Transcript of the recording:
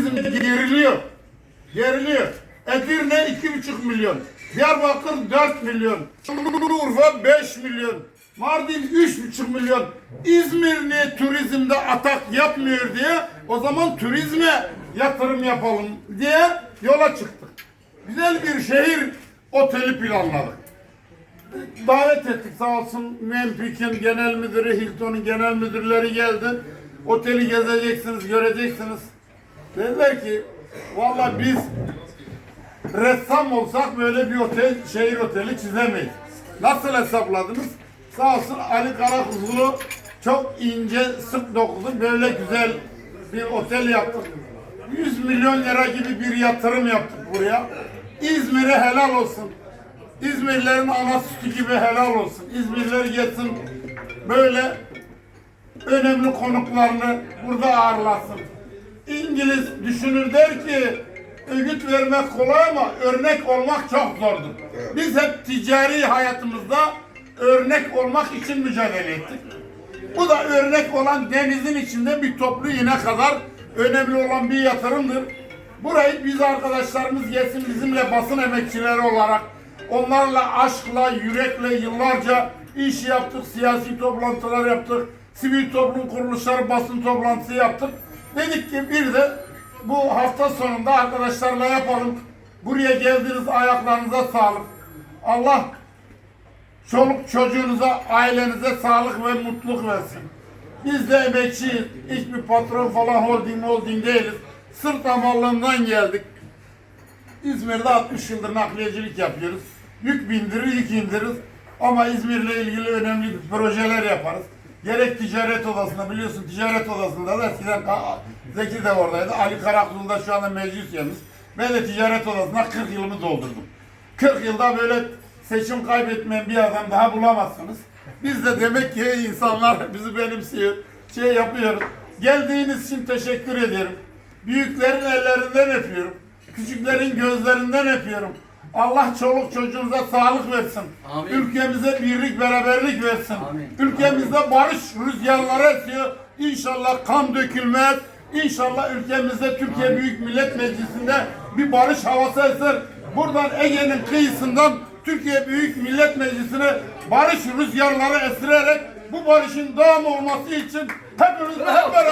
turizm geriliyor. Geriliyor. Edirne iki buçuk milyon. Diyarbakır 4 milyon. Urfa 5 milyon. Mardin üç buçuk milyon. İzmir niye turizmde atak yapmıyor diye o zaman turizme yatırım yapalım diye yola çıktık. Güzel bir şehir oteli planladık davet ettik sağ olsun Mempik'in genel müdürü, Hilton'un genel müdürleri geldi. Oteli gezeceksiniz, göreceksiniz. Dediler ki valla biz ressam olsak böyle bir otel, şehir oteli çizemeyiz. Nasıl hesapladınız? Sağ olsun Ali Karakuzlu çok ince, sık dokudu böyle güzel bir otel yaptık. 100 milyon lira gibi bir yatırım yaptık buraya. İzmir'e helal olsun. İzmirlilerin ana sütü gibi helal olsun. İzmirliler gelsin böyle önemli konuklarını burada ağırlasın. İngiliz düşünür der ki öğüt vermek kolay ama örnek olmak çok zordur. Biz hep ticari hayatımızda örnek olmak için mücadele ettik. Bu da örnek olan denizin içinde bir toplu iğne kadar önemli olan bir yatırımdır. Burayı biz arkadaşlarımız gelsin bizimle basın emekçileri olarak onlarla aşkla, yürekle yıllarca iş yaptık, siyasi toplantılar yaptık, sivil toplum kuruluşları basın toplantısı yaptık. Dedik ki bir de bu hafta sonunda arkadaşlarla yapalım. Buraya geldiniz ayaklarınıza sağlık. Allah çoluk çocuğunuza, ailenize sağlık ve mutluluk versin. Biz de emekçiyiz. Hiçbir patron falan holding holding değiliz. Sırt amallığından geldik. İzmir'de 60 yıldır nakliyecilik yapıyoruz. Yük bindirir, yük indiririz. Ama İzmir'le ilgili önemli projeler yaparız. Gerek ticaret odasında biliyorsun ticaret odasında da eskiden Zeki de oradaydı. Ali Karakulu da şu anda meclis üyemiz. Ben de ticaret odasında 40 yılımı doldurdum. 40 yılda böyle seçim kaybetmeyen bir adam daha bulamazsınız. Biz de demek ki insanlar bizi benimsiyor, şey yapıyoruz. Geldiğiniz için teşekkür ederim. Büyüklerin ellerinden öpüyorum. Küçüklerin gözlerinden öpüyorum. Allah çoluk çocuğunuza sağlık versin. Amin. Ülkemize birlik beraberlik versin. Amin. Ülkemizde barış rüzgarları esiyor. İnşallah kan dökülmez. İnşallah ülkemizde Türkiye Büyük Millet Meclisi'nde bir barış havası eser. Buradan Ege'nin kıyısından Türkiye Büyük Millet Meclisi'ne barış rüzgarları esirerek bu barışın devam olması için hepimiz hep beraber